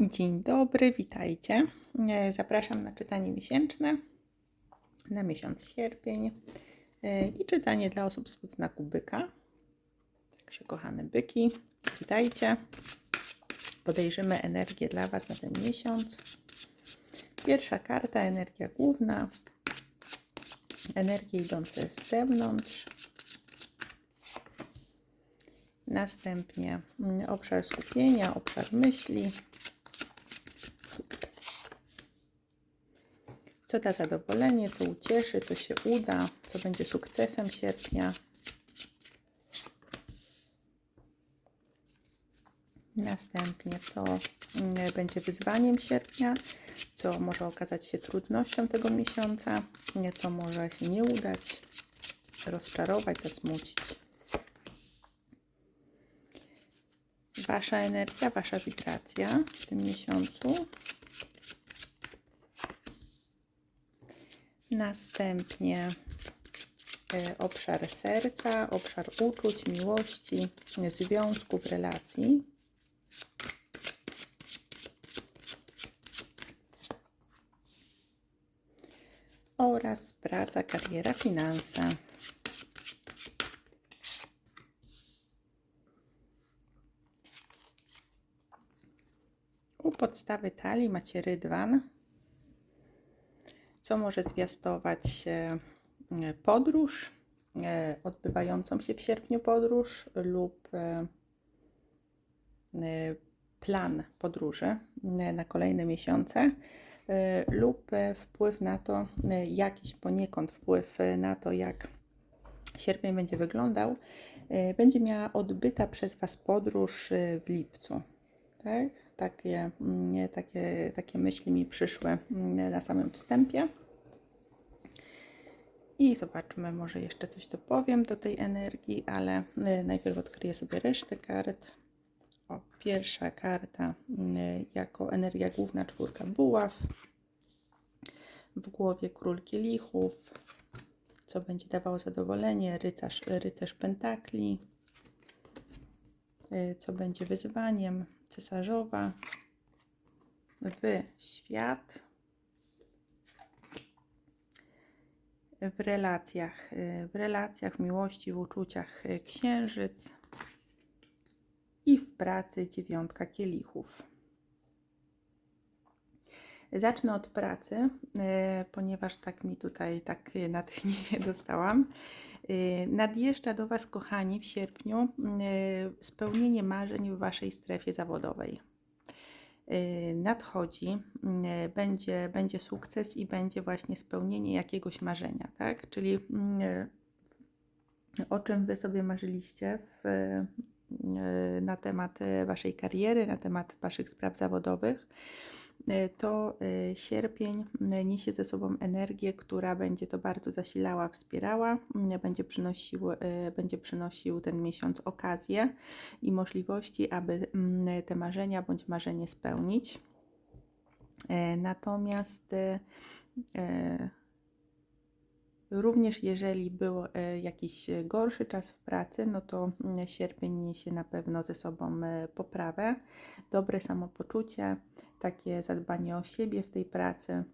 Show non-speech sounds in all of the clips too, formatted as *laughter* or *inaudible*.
Dzień dobry, witajcie. E, Zapraszam na czytanie miesięczne na miesiąc sierpień e, i czytanie dla osób z znaku byka. Także kochane byki, witajcie. Podejrzymy energię dla Was na ten miesiąc. Pierwsza karta, energia główna, energie idące z zewnątrz. Następnie mm, obszar skupienia, obszar myśli. Co da zadowolenie, co ucieszy, co się uda, co będzie sukcesem sierpnia. Następnie, co mm, będzie wyzwaniem sierpnia, co może okazać się trudnością tego miesiąca, co może się nie udać, rozczarować, zasmucić. Wasza energia, Wasza wibracja w tym miesiącu. Następnie e, obszar serca, obszar uczuć, miłości, związków, relacji. Oraz praca, kariera, finanse. U podstawy talii macie rydwan, co może zwiastować e, podróż, e, odbywającą się w sierpniu podróż lub e, plan podróży na kolejne miesiące lub wpływ na to, jakiś poniekąd wpływ na to, jak sierpień będzie wyglądał, będzie miała odbyta przez Was podróż w lipcu. Tak? Takie, mm, takie, takie myśli mi przyszły mm, na samym wstępie. I zobaczmy, może jeszcze coś dopowiem do tej energii, ale y, najpierw odkryję sobie resztę kart. O, pierwsza karta y, jako energia główna czwórka buław. W głowie król kielichów, co będzie dawało zadowolenie, rycerz, rycerz pentakli, y, co będzie wyzwaniem, cesarzowa, w świat, w relacjach, w relacjach, w miłości, w uczuciach księżyc i w pracy dziewiątka kielichów. Zacznę od pracy, ponieważ tak mi tutaj tak natchnienie *laughs* dostałam. Y, nadjeżdża do Was, kochani, w sierpniu y, spełnienie marzeń w Waszej strefie zawodowej. Y, nadchodzi, będzie, będzie sukces i będzie właśnie spełnienie jakiegoś marzenia, tak? Czyli o czym Wy sobie marzyliście w, na temat Waszej kariery, na temat Waszych spraw zawodowych to e, sierpień e, niesie ze sobą energię, która będzie to bardzo zasilała, wspierała, będzie przynosił, będzie przynosił ten miesiąc okazję i możliwości, aby te marzenia bądź marzenie spełnić. Natomiast Również jeżeli był jakiś gorszy czas w pracy, no to sierpień niesie na pewno ze sobą poprawę, dobre samopoczucie, takie zadbanie o siebie w tej pracy,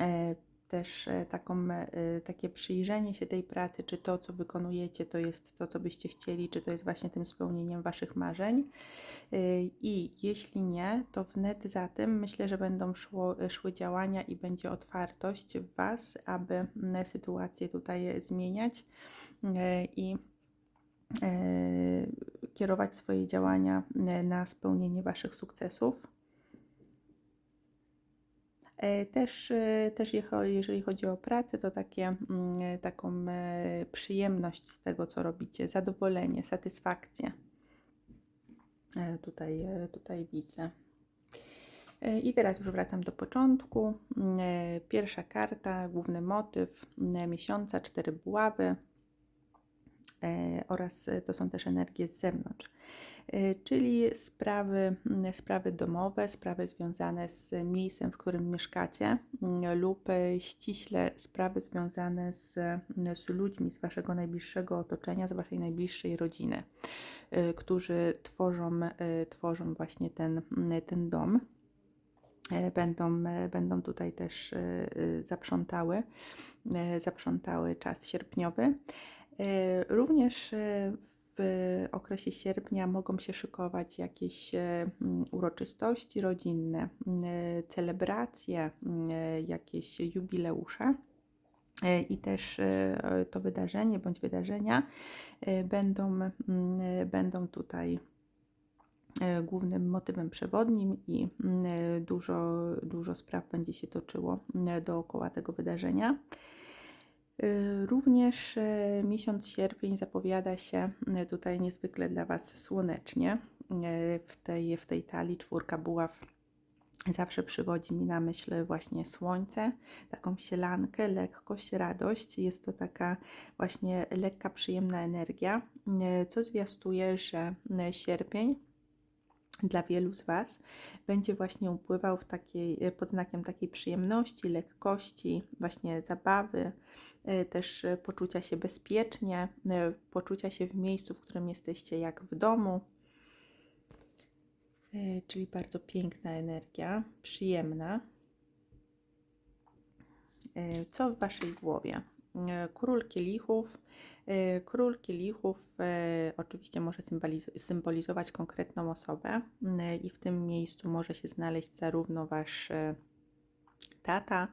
e, też e, taką, e, takie przyjrzenie się tej pracy, czy to, co wykonujecie, to jest to, co byście chcieli, czy to jest właśnie tym spełnieniem Waszych marzeń. I jeśli nie, to wnet za tym myślę, że będą szło, szły działania i będzie otwartość w Was, aby sytuację tutaj zmieniać i kierować swoje działania na spełnienie Waszych sukcesów. E, też, e, też jeżeli chodzi o pracę, to takie, mm, taką e, przyjemność z tego, co robicie, zadowolenie, satysfakcję. Tutaj, tutaj widzę. I teraz już wracam do początku. Pierwsza karta, główny motyw miesiąca, cztery buławy oraz to są też energie z zewnątrz. Y, czyli sprawy, mm, sprawy domowe, sprawy związane z miejscem, w którym mieszkacie, mm, lub y, ściśle sprawy związane z, mm, z ludźmi z Waszego najbliższego otoczenia, z Waszej najbliższej rodziny, y, którzy tworzą, tworzą właśnie ten, ten dom będą, będą tutaj też zaprzątały, zaprzątały czas sierpniowy. Również w okresie sierpnia mogą się szykować jakieś e, uroczystości rodzinne, e, celebracje, e, jakieś jubileusze. I też to wydarzenie bądź wydarzenia będą, będą tutaj głównym motywem przewodnim i dużo, dużo spraw będzie się toczyło dookoła tego wydarzenia. Y, również y, miesiąc sierpień zapowiada się y, tutaj niezwykle dla Was słonecznie. W tej, w tej talii czwórka buław zawsze przywodzi mi na myśl właśnie słońce, taką sielankę, lekkość, radość. Jest to taka właśnie lekka, przyjemna energia, co zwiastuje, że sierpień dla wielu z Was będzie właśnie upływał w takiej, pod znakiem takiej przyjemności, lekkości, właśnie zabawy, e, też poczucia się bezpiecznie, e, poczucia się w miejscu, w którym jesteście jak w domu. E, czyli bardzo piękna energia, przyjemna. Co w Waszej głowie? Król kielichów E, król kielichów e, oczywiście może symbolizować konkretną osobę e, i w tym miejscu może się znaleźć zarówno wasz tata,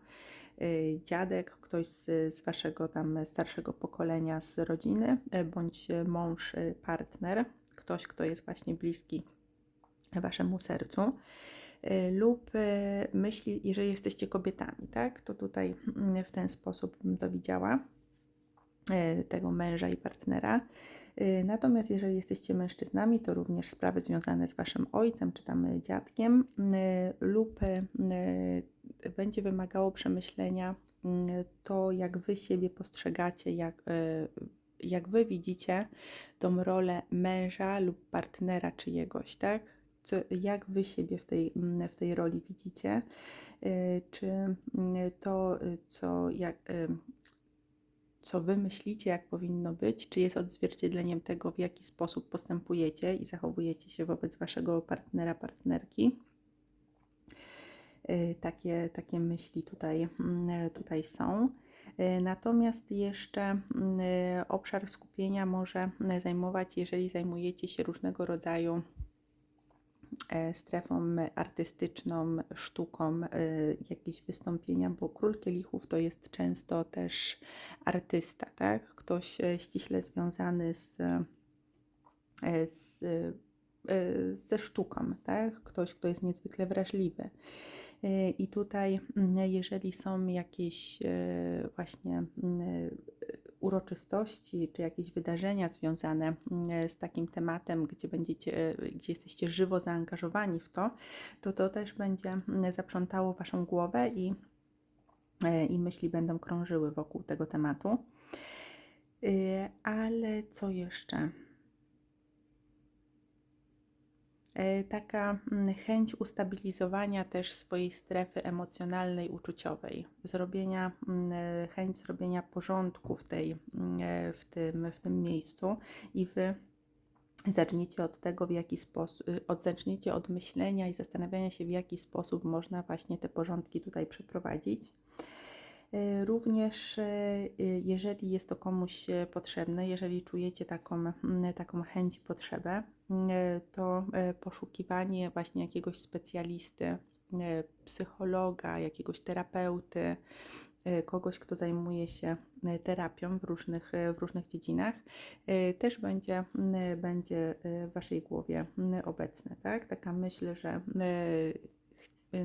dziadek, ktoś z, z waszego tam starszego pokolenia z rodziny, bądź mąż, partner, ktoś, kto jest właśnie bliski waszemu sercu lub myśli, jeżeli jesteście kobietami, tak, to tutaj w ten sposób bym to widziała. E, tego męża i partnera. E, natomiast jeżeli jesteście mężczyznami, to również sprawy związane z waszym ojcem czy tam dziadkiem e, lub będzie wymagało przemyślenia to, jak wy siebie postrzegacie, jak, jak wy widzicie tą rolę męża lub partnera czyjegoś, tak? Co, jak wy siebie w tej, w tej roli widzicie? Czy to, co, jak, co wy myślicie, jak powinno być, czy jest odzwierciedleniem tego, w jaki sposób postępujecie i zachowujecie się wobec waszego partnera, partnerki. Y, takie, takie myśli tutaj, mm, tutaj są. Y, natomiast jeszcze mm, obszar skupienia może zajmować, jeżeli zajmujecie się różnego rodzaju strefą artystyczną, sztuką, e, jakieś wystąpienia, bo król kielichów to jest często też artysta, tak? Ktoś e, ściśle związany z, z, ze sztuką, tak? Ktoś, kto jest niezwykle wrażliwy. I tutaj, jeżeli są jakieś właśnie uroczystości czy jakieś wydarzenia związane mm, z takim tematem, gdzie będziecie, gdzie jesteście żywo zaangażowani w to, to to też będzie mm, zaprzątało Waszą głowę i, e, i myśli będą krążyły wokół tego tematu. Ale co jeszcze? Taka mm, chęć ustabilizowania też swojej strefy emocjonalnej, uczuciowej, zrobienia, mm, e, chęć zrobienia porządku w, tej, mm, e, w, tym, w tym miejscu i wy zacznijcie od tego, w jaki sposób, od, zacznijcie od myślenia i zastanawiania się, w jaki sposób można właśnie te porządki tutaj przeprowadzić. Również jeżeli jest to komuś potrzebne, jeżeli czujecie taką, taką chęć i potrzebę, E, to e, poszukiwanie właśnie jakiegoś specjalisty, e, psychologa, jakiegoś terapeuty, kogoś, kto zajmuje się terapią w różnych, w różnych dziedzinach, też będzie, będzie w Waszej głowie obecne. Tak? Taka myśl, że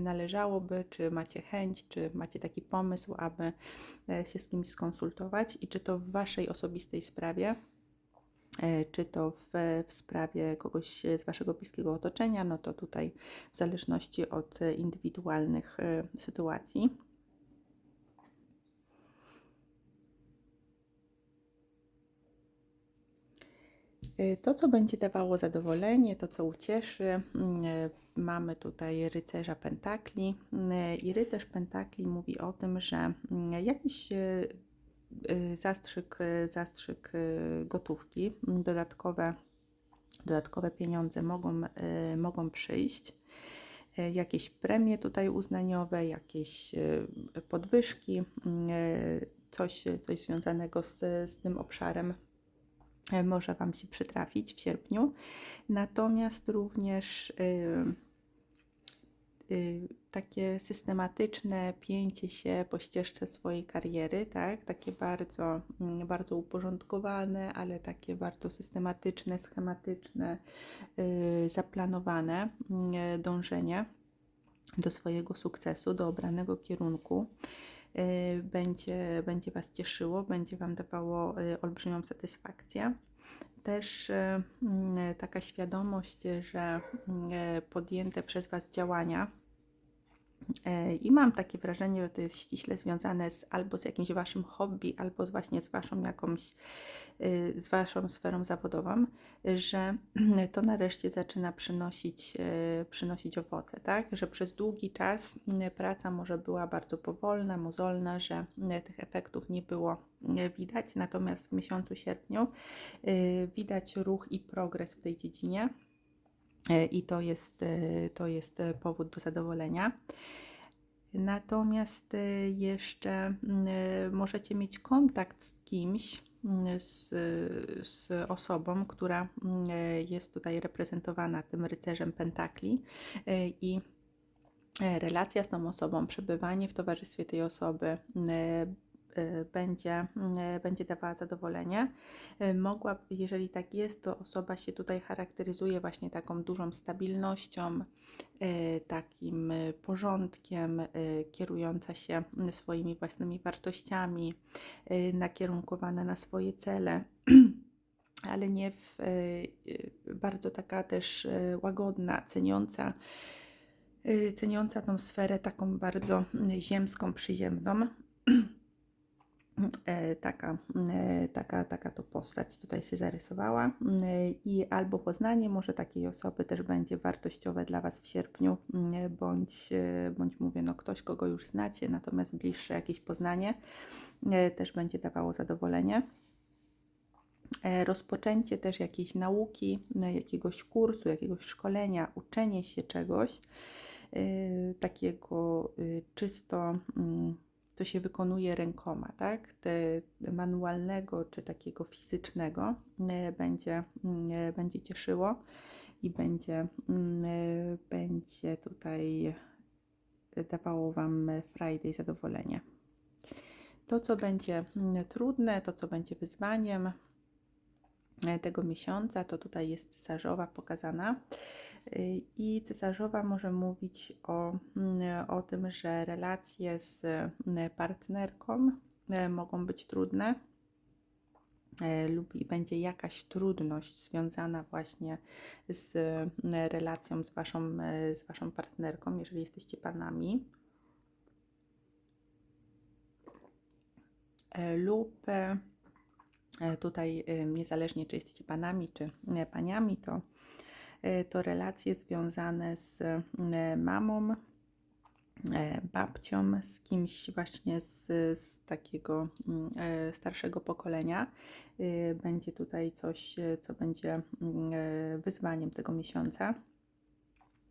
należałoby, czy macie chęć, czy macie taki pomysł, aby się z kimś skonsultować i czy to w Waszej osobistej sprawie E, czy to w, w, sprawie kogoś z Waszego bliskiego otoczenia, no to tutaj w zależności od indywidualnych e, sytuacji. Y, To, co będzie dawało zadowolenie, to, co ucieszy, mm, mamy tutaj rycerza pentakli y, i rycerz pentakli mówi o tym, że mm, jakiś zastrzyk, y, zastrzyk y, gotówki, dodatkowe, dodatkowe pieniądze mogą, y, mogą przyjść. Y, Jakieś premie tutaj uznaniowe, jakieś y, podwyżki, y, coś, coś związanego z, z tym obszarem może Wam się przytrafić w sierpniu. Natomiast również y, y, takie systematyczne pięcie się po ścieżce swojej kariery, tak? Takie bardzo, mm, bardzo uporządkowane, ale takie bardzo systematyczne, schematyczne, y, zaplanowane y, dążenie do swojego sukcesu, do obranego kierunku y, będzie, będzie Was cieszyło, będzie Wam dawało y, olbrzymią satysfakcję. Też mm, taka świadomość, że podjęte przez Was działania i mam takie wrażenie, że to jest ściśle związane z, albo z jakimś Waszym hobby, albo właśnie z Waszą jakąś, y, z Waszą sferą zawodową, że *clears throat* to nareszcie zaczyna przynosić, y, przynosić owoce, tak? Że przez długi czas praca może była bardzo powolna, mozolna, że tych efektów nie było widać, natomiast w miesiącu sierpniu y, widać ruch i progres w tej dziedzinie. Y, I to jest, y, to jest y, powód do zadowolenia. Natomiast jeszcze y, możecie mieć kontakt z kimś, y, z, z osobą, która y, jest tutaj reprezentowana tym rycerzem pentakli i e, relacja z tą osobą, przebywanie w towarzystwie tej osoby będzie, y, będzie dawała zadowolenie. Y, Mogła, jeżeli tak jest, to osoba się tutaj charakteryzuje właśnie taką dużą stabilnością, y, takim y, porządkiem, y, kierująca się y, swoimi własnymi wartościami, y, nakierunkowana na swoje cele. *clears throat* Ale nie w, y, y, bardzo taka też y, łagodna, ceniąca, y, ceniąca tą sferę taką bardzo y, ziemską, przyziemną. *clears throat* E, taka, e, taka, taka to postać tutaj się zarysowała E, i albo poznanie może takiej osoby też będzie wartościowe dla Was w sierpniu, bądź, bądź mówię, no ktoś, kogo już znacie, natomiast bliższe jakieś poznanie też będzie dawało zadowolenie. Rozpoczęcie też jakiejś nauki, jakiegoś kursu, jakiegoś szkolenia, uczenie się czegoś takiego czysto, mm, co się wykonuje rękoma, tak? Te, manualnego czy takiego fizycznego e, będzie, mm, e, będzie cieszyło i będzie, mm, e, będzie tutaj dawało Wam i zadowolenie. To, co będzie mm, trudne, to, co będzie wyzwaniem tego miesiąca, to tutaj jest cesarzowa pokazana. I cesarzowa może mówić o, mm, o tym, że relacje z mm, partnerką e, mogą być trudne e, lub i będzie jakaś trudność związana właśnie z mm, relacją z waszą, e, z waszą partnerką, jeżeli jesteście panami. Lub tutaj niezależnie czy jesteście panami czy paniami, to to relacje związane z e, mamą, e, babcią, z kimś właśnie z, z takiego e, starszego pokolenia. E, Będzie tutaj coś, e, co będzie e, wyzwaniem tego miesiąca.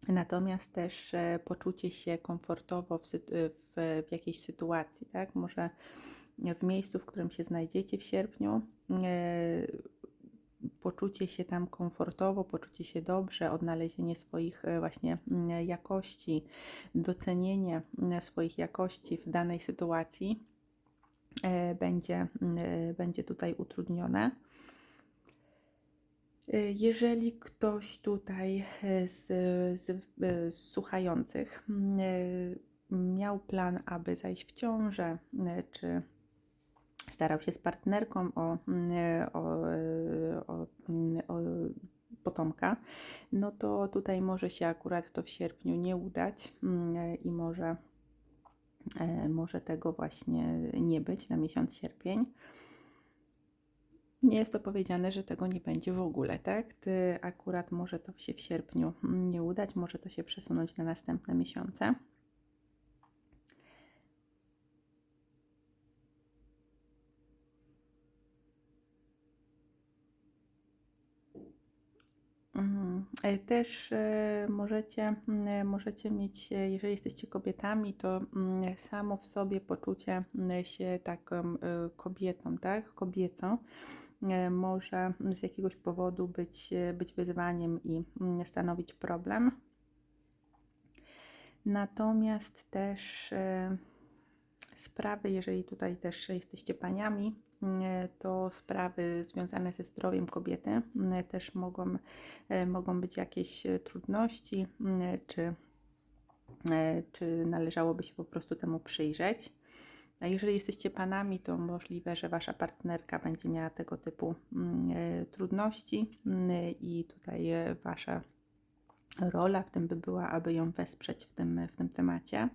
Natomiast też e, poczucie się komfortowo w, w, w jakiejś sytuacji, tak? Może w miejscu, w którym się znajdziecie w sierpniu, e, poczucie się tam komfortowo, poczucie się dobrze, odnalezienie swoich e, właśnie mm, jakości, docenienie mm, swoich jakości w danej sytuacji e, będzie, mm, e, będzie tutaj utrudnione. Jeżeli ktoś tutaj z, z, z słuchających miał plan, aby zajść w ciążę, czy starał się z partnerką o, mm, o, e, o, mm, o potomka, no to tutaj może się akurat to w sierpniu nie udać mm, e, i może, e, może tego właśnie nie być na miesiąc sierpień. nie jest to powiedziane, że tego nie będzie w ogóle, tak? Ty akurat może to się w sierpniu nie udać, może to się przesunąć na następne miesiące. Też e, możecie, mm, możecie mieć, e, jeżeli jesteście kobietami, to mm, samo w sobie poczucie mm, się taką e, kobietą, tak? Kobiecą e, może z jakiegoś powodu być, e, być wyzwaniem i stanowić problem. Natomiast też e, sprawy, jeżeli tutaj też jesteście paniami, e, to sprawy związane ze zdrowiem kobiety e, też mogą, e, mogą być jakieś e, trudności, e, czy, e, czy należałoby się po prostu temu przyjrzeć. A jeżeli jesteście panami, to możliwe, że wasza partnerka będzie miała tego typu mm, e, trudności mm, i tutaj e, wasza rola w tym by była, aby ją wesprzeć w tym, w tym temacie.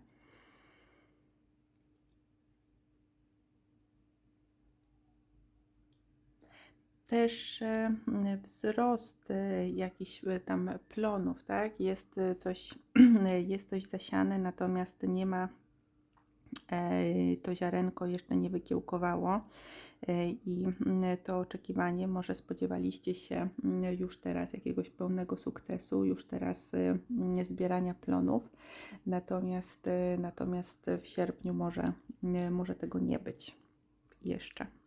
Też e, wzrost e, jakichś e, tam plonów, tak? Jest coś, *clears throat* jest coś zasiane, natomiast nie ma to ziarenko jeszcze nie wykiełkowało i mm, to oczekiwanie, może spodziewaliście się mm, już teraz jakiegoś pełnego sukcesu, już teraz mm, zbierania plonów, natomiast, natomiast w sierpniu może, może tego nie być jeszcze.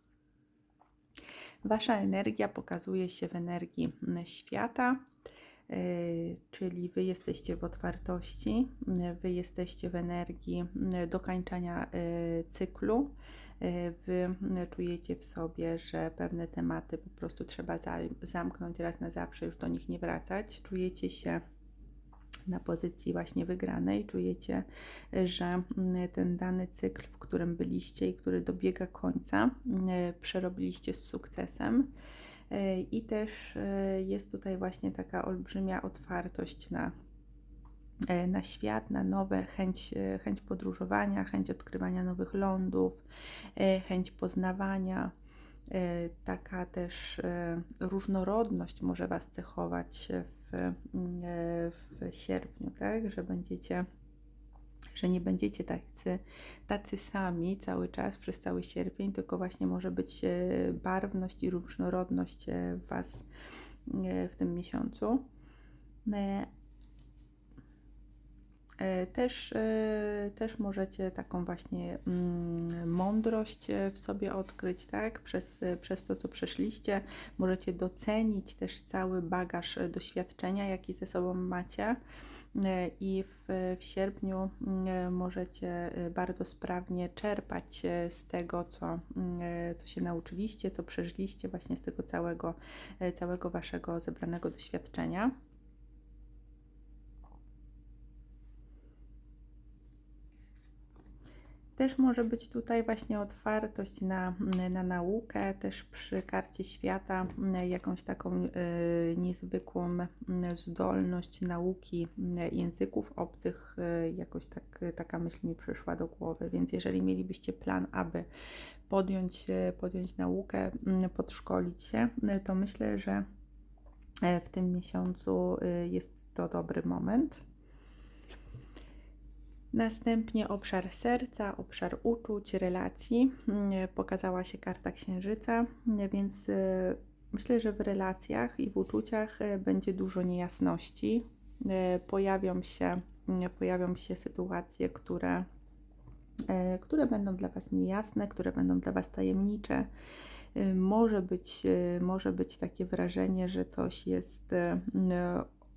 Wasza energia pokazuje się w energii mm, świata, y, czyli Wy jesteście w otwartości, y, Wy jesteście w energii y, dokańczania cyklu. Wy y, czujecie w sobie, że pewne tematy po prostu trzeba za- zamknąć raz na zawsze, już do nich nie wracać. Czujecie się na pozycji właśnie wygranej, czujecie, że mm, ten dany cykl, w którym byliście i który dobiega końca, mm, przerobiliście z sukcesem. I też e, jest tutaj właśnie taka olbrzymia otwartość na, e, na świat, na nowe, chęć, e, chęć podróżowania, chęć odkrywania nowych lądów, chęć poznawania. Taka też różnorodność może Was cechować w, w sierpniu, tak? Że będziecie, że nie będziecie tacy, tacy sami cały czas przez cały sierpień, tylko właśnie może być e, barwność i różnorodność e, w Was e, w tym miesiącu. E, Też, e, też możecie taką właśnie mm, mądrość e, w sobie odkryć, tak? Przez, przez to, co przeszliście. Możecie docenić też cały bagaż doświadczenia, jaki ze sobą macie. I w, w sierpniu mm, możecie bardzo sprawnie czerpać z tego, co, mm, co się nauczyliście, co przeżyliście, właśnie z tego całego, całego waszego zebranego doświadczenia. Też może być tutaj właśnie otwartość na, na naukę, też przy karcie świata mm, jakąś taką y, niezwykłą mm, zdolność nauki mm, języków obcych, y, jakoś tak, taka myśl mi przyszła do głowy. Więc jeżeli mielibyście plan, aby podjąć, y, podjąć naukę, podszkolić się, to myślę, że w tym miesiącu jest to dobry moment. Następnie obszar serca, obszar uczuć, relacji. Mm, Pokazała się karta księżyca, mm, więc y, myślę, że w relacjach i w uczuciach y, będzie dużo niejasności. Y, Pojawią się, mm, pojawią się sytuacje, które, które będą dla Was niejasne, które będą dla Was tajemnicze. Może być, może być takie wrażenie, że coś jest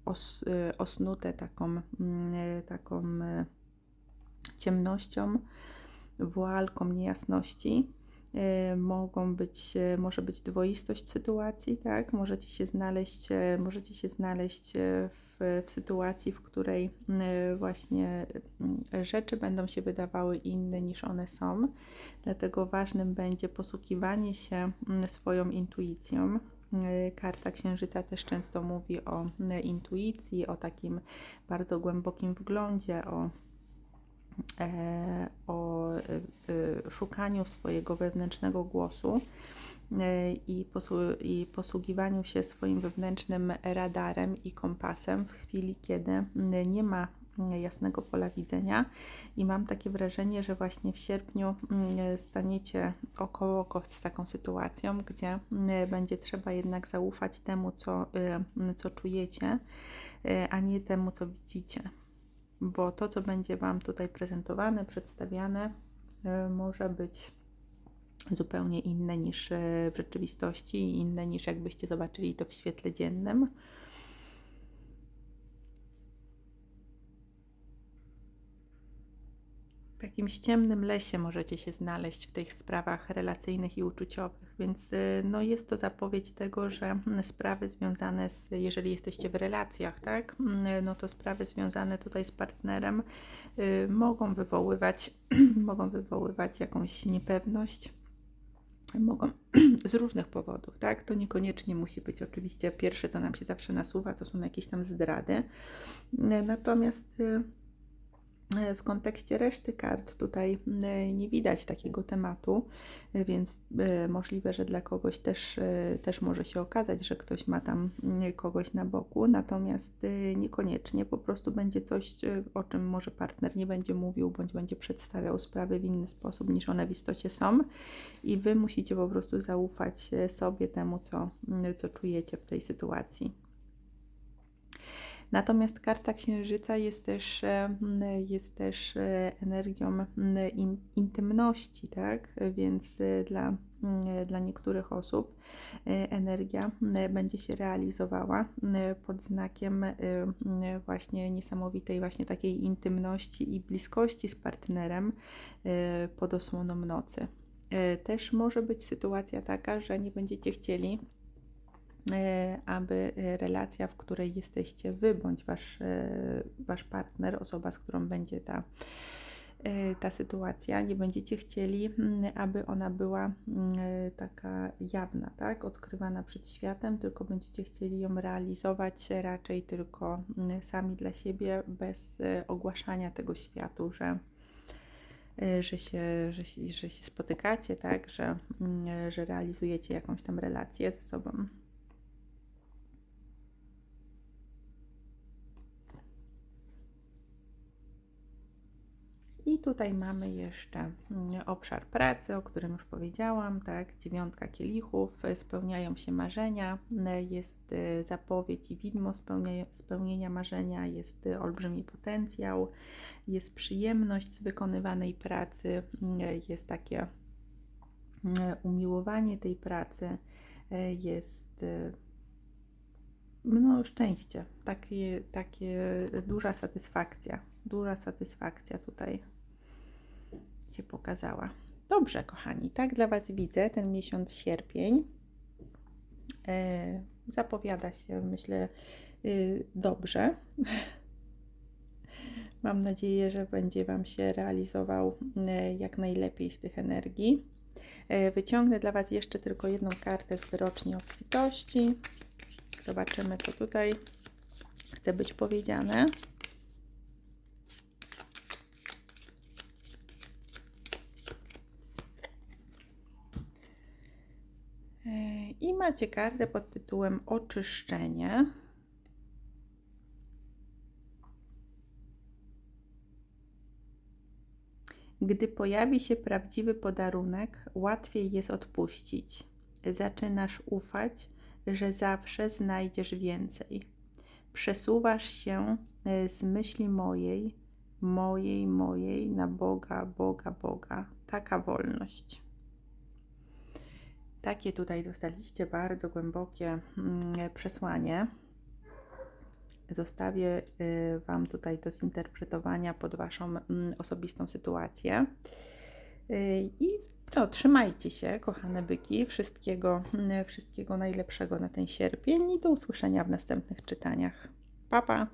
os, osnute taką, taką ciemnością, włalką niejasności. E, Mogą być, e, może być dwoistość sytuacji, tak? Możecie się znaleźć, e, możecie się znaleźć w, w sytuacji, w której właśnie rzeczy będą się wydawały inne niż one są. Dlatego ważnym będzie posługiwanie się swoją intuicją. Karta Księżyca też często mówi o intuicji, o takim bardzo głębokim wglądzie, o o e, e, szukaniu swojego wewnętrznego głosu. e, i, posłu- i posługiwaniu się swoim wewnętrznym radarem i kompasem w chwili, kiedy nie ma jasnego pola widzenia i mam takie wrażenie, że właśnie w sierpniu mm, staniecie około oko z taką sytuacją, gdzie mm, będzie trzeba jednak zaufać temu, co, y, co czujecie, y, a nie temu, co widzicie. Bo to, co będzie Wam tutaj prezentowane, przedstawiane, y, może być zupełnie inne niż y, w rzeczywistości inne niż jakbyście zobaczyli to w świetle dziennym. W jakimś ciemnym lesie możecie się znaleźć w tych sprawach relacyjnych i uczuciowych, więc y, no, jest to zapowiedź tego, że mm, sprawy związane z, jeżeli jesteście w relacjach, tak, mm, no to sprawy związane tutaj z partnerem y, mogą wywoływać, *clears throat* mogą wywoływać jakąś niepewność, mogą *clears throat* z różnych powodów, tak? To niekoniecznie musi być oczywiście pierwsze, co nam się zawsze nasuwa, to są jakieś tam zdrady. Natomiast y, w kontekście reszty kart tutaj y, nie widać takiego tematu, y, więc możliwe, że dla kogoś też, też może się okazać, że ktoś ma tam y, kogoś na boku, natomiast niekoniecznie. Po prostu będzie coś, o czym może partner nie będzie mówił, bądź będzie przedstawiał sprawy w inny sposób niż one w istocie są. I Wy musicie po prostu zaufać sobie temu, co, y, co czujecie w tej sytuacji. Natomiast karta księżyca jest też, e, jest też e, energią intymności, tak? Więc e, dla, dla niektórych osób energia będzie się realizowała pod znakiem właśnie niesamowitej właśnie takiej intymności i bliskości z partnerem pod osłoną nocy. Też może być sytuacja taka, że nie będziecie chcieli aby e, relacja, w której jesteście wy bądź wasz, e, wasz partner, osoba, z którą będzie ta, e, ta sytuacja, nie będziecie chcieli, mm, aby ona była mm, e, taka jawna, tak, odkrywana przed światem, tylko będziecie chcieli ją realizować raczej tylko mm, sami dla siebie, bez e, ogłaszania tego światu, że e, że się, że, się- że się spotykacie, tak, że, że realizujecie jakąś tam relację ze sobą. I tutaj mamy jeszcze mm, obszar pracy, o którym już powiedziałam, tak, dziewiątka kielichów, e, spełniają się marzenia, e, jest e, zapowiedź i widmo spełnienia marzenia, jest olbrzymi potencjał, jest przyjemność z wykonywanej pracy, mm, jest takie mm, umiłowanie tej pracy, jest no, szczęście, takie, takie duża satysfakcja, duża satysfakcja tutaj pokazała. Dobrze, kochani, tak dla Was widzę ten miesiąc sierpień. E, zapowiada się, myślę, y, dobrze. *laughs* Mam nadzieję, że będzie Wam się realizował e, jak najlepiej z tych energii. E, wyciągnę dla Was jeszcze tylko jedną kartę z wyroczni obfitości. Zobaczymy, co tutaj chce być powiedziane. I macie kartę pod tytułem Oczyszczenie. Gdy pojawi się prawdziwy podarunek, łatwiej jest odpuścić. Zaczynasz ufać, że zawsze znajdziesz więcej. Przesuwasz się e, z myśli mojej, mojej, mojej na Boga, Boga, Boga. Taka wolność. Takie tutaj dostaliście bardzo głębokie mm, przesłanie. Zostawię y, Wam tutaj do zinterpretowania pod Waszą mm, osobistą sytuację. Y, I to, trzymajcie się, kochane byki. Wszystkiego, mm, wszystkiego najlepszego na ten sierpień i do usłyszenia w następnych czytaniach. Pa, pa!